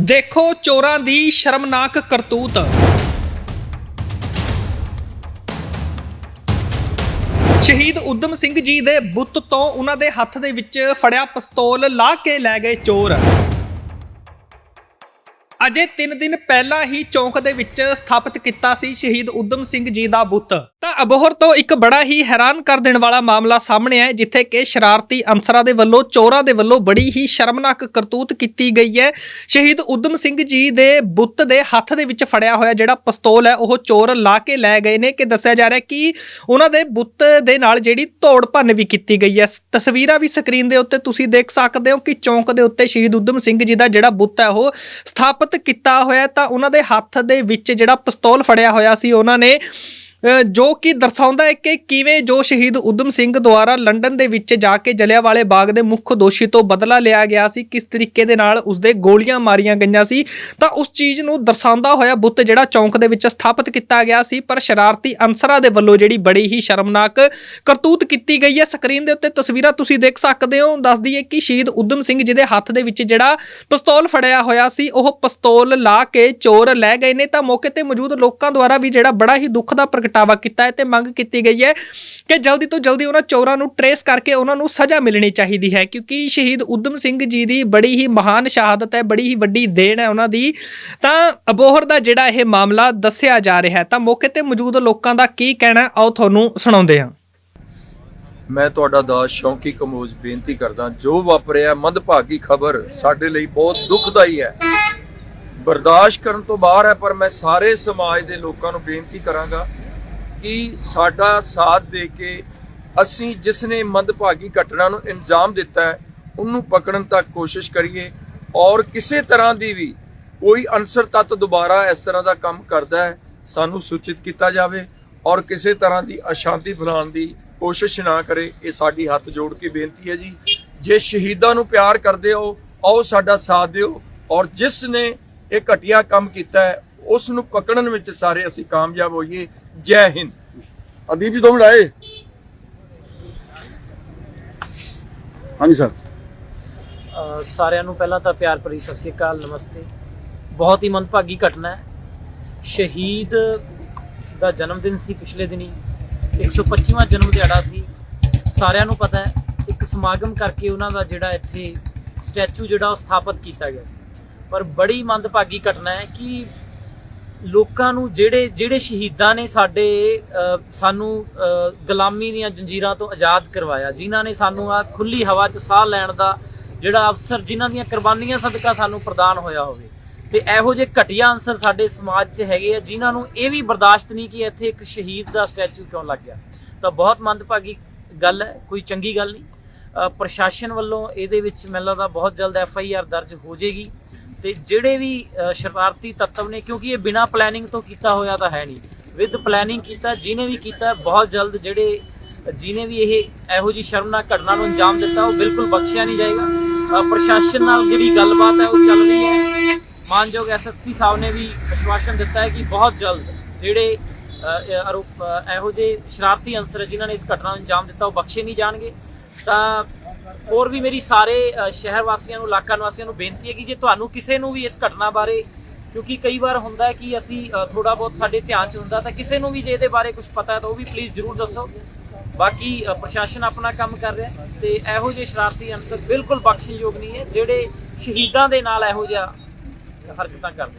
ਦੇਖੋ ਚੋਰਾਂ ਦੀ ਸ਼ਰਮਨਾਕ ਕਰਤੂਤ। ਸ਼ਹੀਦ ਉਦਮ ਸਿੰਘ ਜੀ ਦੇ ਬੁੱਤ ਤੋਂ ਉਹਨਾਂ ਦੇ ਹੱਥ ਦੇ ਵਿੱਚ ਫੜਿਆ ਪਿਸਤੌਲ ਲਾ ਕੇ ਲੈ ਗਏ ਚੋਰ। ਅਜੇ 3 ਦਿਨ ਪਹਿਲਾਂ ਹੀ ਚੌਂਕ ਦੇ ਵਿੱਚ ਸਥਾਪਿਤ ਕੀਤਾ ਸੀ ਸ਼ਹੀਦ ਉਦਮ ਸਿੰਘ ਜੀ ਦਾ ਬੁੱਤ। ਤਾਂ ਅਬੋਹਰ ਤੋਂ ਇੱਕ ਬੜਾ ਹੀ ਹੈਰਾਨ ਕਰ ਦੇਣ ਵਾਲਾ ਮਾਮਲਾ ਸਾਹਮਣੇ ਆਇਆ ਹੈ, ਜਿੱਥੇ ਕਿ ਸ਼ਰਾਰਤੀ ਅਨਸਰਾਂ ਦੇ ਵੱਲੋਂ ਚੋਰਾਂ ਦੇ ਵੱਲੋਂ ਬੜੀ ਹੀ ਸ਼ਰਮਨਾਕ ਕਰਤੂਤ ਕੀਤੀ ਗਈ ਹੈ। ਸ਼ਹੀਦ ਉਦਮ ਸਿੰਘ ਜੀ ਦੇ ਬੁੱਤ ਦੇ ਹੱਥ ਦੇ ਵਿੱਚ ਫੜਿਆ ਹੋਇਆ ਜਿਹੜਾ ਪਿਸਤੌਲ ਹੈ ਉਹ ਚੋਰ ਲਾ ਕੇ ਲੈ ਗਏ ਨੇ ਕਿ ਦੱਸਿਆ ਜਾ ਰਿਹਾ ਕਿ ਉਹਨਾਂ ਦੇ ਬੁੱਤ ਦੇ ਨਾਲ ਜਿਹੜੀ ਤੋੜ ਭੰਨ ਵੀ ਕੀਤੀ ਗਈ ਹੈ। ਤਸਵੀਰਾਂ ਵੀ ਸਕਰੀਨ ਦੇ ਉੱਤੇ ਤੁਸੀਂ ਦੇਖ ਸਕਦੇ ਹੋ ਕਿ ਚੌਂਕ ਦੇ ਉੱਤੇ ਸ਼ਹੀਦ ਉਦਮ ਸਿੰਘ ਜੀ ਦਾ ਜਿਹੜਾ ਬੁੱਤ ਹੈ ਉਹ ਸਥਾਪਿਤ ਕੀਤਾ ਹੋਇਆ ਤਾਂ ਉਹਨਾਂ ਦੇ ਹੱਥ ਦੇ ਵਿੱਚ ਜਿਹੜਾ ਪਿਸਤੌਲ ਫੜਿਆ ਹੋਇਆ ਸੀ, ਉਹਨਾਂ ਨੇ ਜੋ ਕਿ ਦਰਸਾਉਂਦਾ ਹੈ ਕਿ ਕਿਵੇਂ ਜੋ ਸ਼ਹੀਦ ਉਦਮ ਸਿੰਘ ਦੁਆਰਾ ਲੰਡਨ ਦੇ ਵਿੱਚ ਜਾ ਕੇ ਜਲਿਆਂਵਾਲੇ ਬਾਗ ਦੇ ਮੁੱਖ ਦੋਸ਼ੀ ਤੋਂ ਬਦਲਾ ਲਿਆ ਗਿਆ ਸੀ, ਕਿਸ ਤਰੀਕੇ ਦੇ ਨਾਲ ਉਸਦੇ ਗੋਲੀਆਂ ਮਾਰੀਆਂ ਗਈਆਂ ਸੀ, ਤਾਂ ਉਸ ਚੀਜ਼ ਨੂੰ ਦਰਸਾਉਂਦਾ ਹੋਇਆ ਬੁੱਤ ਜਿਹੜਾ ਚੌਂਕ ਦੇ ਵਿੱਚ ਸਥਾਪਿਤ ਕੀਤਾ ਗਿਆ ਸੀ, ਪਰ ਸ਼ਰਾਰਤੀ ਅਨਸਰਾਂ ਦੇ ਵੱਲੋਂ ਜਿਹੜੀ ਬੜੀ ਹੀ ਸ਼ਰਮਨਾਕ ਕਰਤੂਤ ਕੀਤੀ ਗਈ ਹੈ। ਸਕਰੀਨ ਦੇ ਉੱਤੇ ਤਸਵੀਰਾਂ ਤੁਸੀਂ ਦੇਖ ਸਕਦੇ ਹੋ। ਦੱਸ ਦਈਏ ਕਿ ਸ਼ਹੀਦ ਉਦਮ ਸਿੰਘ ਜਿਹਦੇ ਹੱਥ ਦੇ ਵਿੱਚ ਜਿਹੜਾ ਪਿਸਤੌਲ ਫੜਿਆ ਹੋਇਆ ਸੀ, ਉਹ ਪਿਸਤੌਲ ਲਾ ਕੇ ਚੋਰ ਲੈ ਗਏ ਨੇ। ਤਾਂ ਮੌਕੇ ਤੇ ਮੌਜੂਦ ਲੋਕਾਂ ਦੁਆਰਾ ਵੀ ਜਿਹੜਾ ਬੜਾ ਹੀ ਦੁੱਖ ਦਾ ਪ੍ਰਗਟਾਵਾ ਕੀਤਾ ਹੈ ਤੇ ਮੰਗ ਕੀਤੀ ਗਈ ਹੈ ਕਿ ਜਲਦੀ ਤੋਂ ਜਲਦੀ ਉਹਨਾਂ ਚੋਰਾਂ ਨੂੰ ਟਰੇਸ ਕਰਕੇ ਉਹਨਾਂ ਨੂੰ ਸਜ਼ਾ ਮਿਲਣੀ ਚਾਹੀਦੀ ਹੈ, ਕਿਉਂਕਿ ਸ਼ਹੀਦ ਉਦਮ ਸਿੰਘ ਜੀ ਦੀ ਬੜੀ ਹੀ ਮਹਾਨ ਸ਼ਹਾਦਤ ਹੈ, ਬੜੀ ਹੀ ਵੱਡੀ ਦੇਣ ਹੈ ਉਹਨਾਂ ਦੀ। ਤਾਂ ਅਬੋਹਰ ਦਾ ਜਿਹੜਾ ਇਹ ਮਾਮਲਾ ਦੱਸਿਆ ਜਾ ਰਿਹਾ ਹੈ, ਤਾਂ ਮੌਕੇ ਤੇ ਮੌਜੂਦ ਲੋਕਾਂ ਦਾ ਕੀ ਕਹਿਣਾ ਆਓ ਤੁਹਾਨੂੰ ਸੁਣਾਉਂਦੇ ਹਾਂ। ਮੈਂ ਤੁਹਾਡਾ ਦਾਸ ਸ਼ੌਂਕੀ ਕਮੋਜ ਬੇਨਤੀ ਕਰਦਾ, ਜੋ ਵਾਪਰਿਆ ਮੰਦਭਾਗੀ ਖਬਰ ਸਾਡੇ ਲਈ ਬਹੁਤ ਦੁਖਦਾਈ ਹੈ। ਬਰਦਾਸ਼ਤ ਕਰਨ ਤੋਂ ਬਾਹਰ ਹੈ, ਪਰ ਮੈਂ ਸਾਰੇ ਸਮਾਜ ਦੇ ਲੋਕਾਂ ਨੂੰ ਬੇਨਤੀ ਕਰਾਂਗਾ ਕਿ ਸਾਡਾ ਸਾਥ ਦੇ ਕੇ ਅਸੀਂ ਜਿਸ ਨੇ ਮੰਦਭਾਗੀ ਘਟਨਾ ਨੂੰ ਇੰਜਾਮ ਦਿੱਤਾ ਹੈ, ਉਹਨੂੰ ਪਕੜਨ ਤੱਕ ਕੋਸ਼ਿਸ਼ ਕਰੀਏ ਔਰ ਕਿਸੇ ਤਰ੍ਹਾਂ ਦੀ ਵੀ ਕੋਈ ਅਨਸਰ ਤੱਤ ਦੁਬਾਰਾ ਇਸ ਤਰ੍ਹਾਂ ਦਾ ਕੰਮ ਕਰਦਾ ਹੈ, ਸਾਨੂੰ ਸੂਚਿਤ ਕੀਤਾ ਜਾਵੇ ਔਰ ਕਿਸੇ ਤਰ੍ਹਾਂ ਦੀ ਅਸ਼ਾਂਤੀ ਫੈਲਾਉਣ ਦੀ ਕੋਸ਼ਿਸ਼ ਨਾ ਕਰੇ, ਇਹ ਸਾਡੀ ਹੱਥ ਜੋੜ ਕੇ ਬੇਨਤੀ ਹੈ ਜੀ। ਜੇ ਸ਼ਹੀਦਾਂ ਨੂੰ ਪਿਆਰ ਕਰਦੇ ਹੋ, ਆਓ ਸਾਡਾ ਸਾਥ ਦਿਓ ਔਰ ਜਿਸ ਨੇ ਇਹ ਘਟੀਆ ਕੰਮ ਕੀਤਾ ਹੈ, ਉਸ ਨੂੰ ਪਕੜਨ ਵਿੱਚ ਸਾਰੇ ਅਸੀਂ ਕਾਮਯਾਬ ਹੋਈਏ। ਜੈ ਹਿੰਦ। ਅਦੀਪ ਜੀ ਦੋ ਮਿੰਟ ਆਏ। ਹਾਂਜੀ ਸਰ ਸਾਰਿਆਂ ਨੂੰ ਪਹਿਲਾਂ ਤਾਂ ਪਿਆਰ ਭਰੀ ਸਤਿ ਸ੍ਰੀ ਅਕਾਲ ਨਮਸਤੇ। ਬਹੁਤ ਹੀ ਮੰਦਭਾਗੀ ਘਟਨਾ ਹੈ। ਸ਼ਹੀਦ ਦਾ ਜਨਮ ਦਿਨ ਸੀ ਪਿਛਲੇ ਦਿਨੀ। 125ਵਾਂ ਜਨਮ ਦਿਹਾੜਾ ਸੀ। ਸਾਰਿਆਂ ਨੂੰ ਪਤਾ ਹੈ ਇੱਕ ਸਮਾਗਮ ਕਰਕੇ ਉਹਨਾਂ ਦਾ ਜਿਹੜਾ ਇੱਥੇ ਸਟੈਚੂ ਜਿਹੜਾ ਉਹ ਸਥਾਪਿਤ ਕੀਤਾ ਗਿਆ ਸੀ। ਪਰ ਬੜੀ ਮੰਦਭਾਗੀ ਘਟਨਾ ਹੈ ਕਿ ਲੋਕਾਂ ਨੂੰ ਜਿਹੜੇ ਜਿਹੜੇ ਸ਼ਹੀਦਾਂ ਨੇ ਸਾਡੇ ਸਾਨੂੰ ਗੁਲਾਮੀ ਦੀਆਂ ਜੰਜੀਰਾਂ ਤੋਂ ਆਜ਼ਾਦ ਕਰਵਾਇਆ, ਜਿਨ੍ਹਾਂ ਨੇ ਸਾਨੂੰ ਆ ਖੁੱਲੀ ਹਵਾ 'ਚ ਸਾਹ ਲੈਣ ਦਾ ਜਿਹੜਾ ਅਵਸਰ, ਜਿਨ੍ਹਾਂ ਦੀਆਂ ਕੁਰਬਾਨੀਆਂ ਸਦਕਾ ਸਾਨੂੰ ਪ੍ਰਦਾਨ ਹੋਇਆ ਹੋਵੇ। ਤੇ ਇਹੋ ਜਿਹੇ ਘਟੀਆ ਅੰਸਰ ਸਾਡੇ ਸਮਾਜ 'ਚ ਹੈਗੇ ਆ, ਜਿਨ੍ਹਾਂ ਨੂੰ ਇਹ ਵੀ ਬਰਦਾਸ਼ਤ ਨਹੀਂ ਕਿ ਇੱਥੇ ਇੱਕ ਸ਼ਹੀਦ ਦਾ ਸਟੈਚੂ ਕਿਉਂ ਲੱਗ ਗਿਆ। ਤਾਂ ਬਹੁਤ ਮੰਦਭਾਗੀ ਗੱਲ ਹੈ, ਕੋਈ ਚੰਗੀ ਗੱਲ ਨਹੀਂ। ਪ੍ਰਸ਼ਾਸਨ ਵੱਲੋਂ ਇਹਦੇ ਵਿੱਚ ਮੈਨੂੰ ਲੱਗਦਾ ਬਹੁਤ ਜਲਦ ਐਫ ਆਈ ਆਰ ਦਰਜ ਹੋ ਜਾਏਗੀ। ਤੇ ਜਿਹੜੇ ਵੀ ਸ਼ਰਾਰਤੀ ਤੱਤਵ ਨੇ, ਕਿਉਂਕਿ ਇਹ ਬਿਨਾ ਪਲੈਨਿੰਗ ਤੋਂ ਕੀਤਾ ਹੋਇਆ ਤਾਂ ਹੈ ਨਹੀਂ। ਵਿਦ ਪਲੈਨਿੰਗ ਕੀਤਾ, ਜਿਹਨੇ ਵੀ ਕੀਤਾ, ਬਹੁਤ ਜਲਦ ਜਿਹੜੇ, ਜਿਹਨੇ ਵੀ ਇਹ ਇਹੋ ਜੀ ਸ਼ਰਮਨਾਕ ਘਟਨਾ ਨੂੰ ਅੰਜਾਮ ਦਿੱਤਾ, ਉਹ ਬਿਲਕੁਲ ਬਖਸ਼ਿਆ ਨਹੀਂ ਜਾਏਗਾ। ਪ੍ਰਸ਼ਾਸਨ ਨਾਲ ਜਿਹੜੀ ਗੱਲਬਾਤ ਹੈ, ਉਹ ਚੱਲ ਰਹੀ ਹੈ। ਮਾਨਯੋਗ ਐਸਐਸਪੀ ਸਾਹਿਬ ਨੇ ਵੀ ਵਿਸ਼ਵਾਸਨ ਦਿੱਤਾ ਹੈ ਕਿ ਬਹੁਤ ਜਲਦ ਜਿਹੜੇ ਆਰੋਪ ਇਹੋ ਜਿਹੇ ਸ਼ਰਾਰਤੀ ਅੰਸਰ ਹੈ, ਜਿਨ੍ਹਾਂ ਨੇ ਇਸ ਘਟਨਾ ਨੂੰ ਅੰਜਾਮ ਦਿੱਤਾ, ਉਹ ਬਖਸ਼ੇ ਨਹੀਂ ਜਾਣਗੇ। ਤਾਂ ਹੋਰ ਵੀ ਮੇਰੀ ਸਾਰੇ ਸ਼ਹਿਰ ਵਾਸੀਆਂ ਨੂੰ, ਇਲਾਕਾ ਨਿਵਾਸੀਆਂ ਨੂੰ ਬੇਨਤੀ ਹੈ ਕਿ ਜੇ ਤੁਹਾਨੂੰ ਕਿਸੇ ਨੂੰ ਵੀ ਇਸ ਘਟਨਾ ਬਾਰੇ, ਕਿਉਂਕਿ ਕਈ ਵਾਰ ਹੁੰਦਾ ਹੈ ਕਿ ਅਸੀਂ ਥੋੜਾ ਬਹੁਤ ਸਾਡੇ ਧਿਆਨ 'ਚ ਹੁੰਦਾ, ਤਾਂ ਕਿਸੇ ਨੂੰ ਵੀ ਜੇ ਇਹਦੇ ਬਾਰੇ ਕੁਝ ਪਤਾ ਹੈ ਤਾਂ ਉਹ ਵੀ ਪਲੀਜ਼ ਜਰੂਰ ਦੱਸੋ। ਬਾਕੀ ਪ੍ਰਸ਼ਾਸਨ ਆਪਣਾ ਕੰਮ ਕਰ ਰਿਹਾ ਤੇ ਇਹੋ ਜਿਹੇ ਸ਼ਰਾਰਤੀ ਅਨਸਰ ਬਿਲਕੁਲ ਬਖਸ਼ਣਯੋਗ ਨਹੀਂ ਹੈ, ਜਿਹੜੇ ਸ਼ਹੀਦਾਂ ਦੇ ਨਾਲ ਇਹੋ ਜਿਹਾ ਹਰਕਤਾਂ ਕਰਦੇ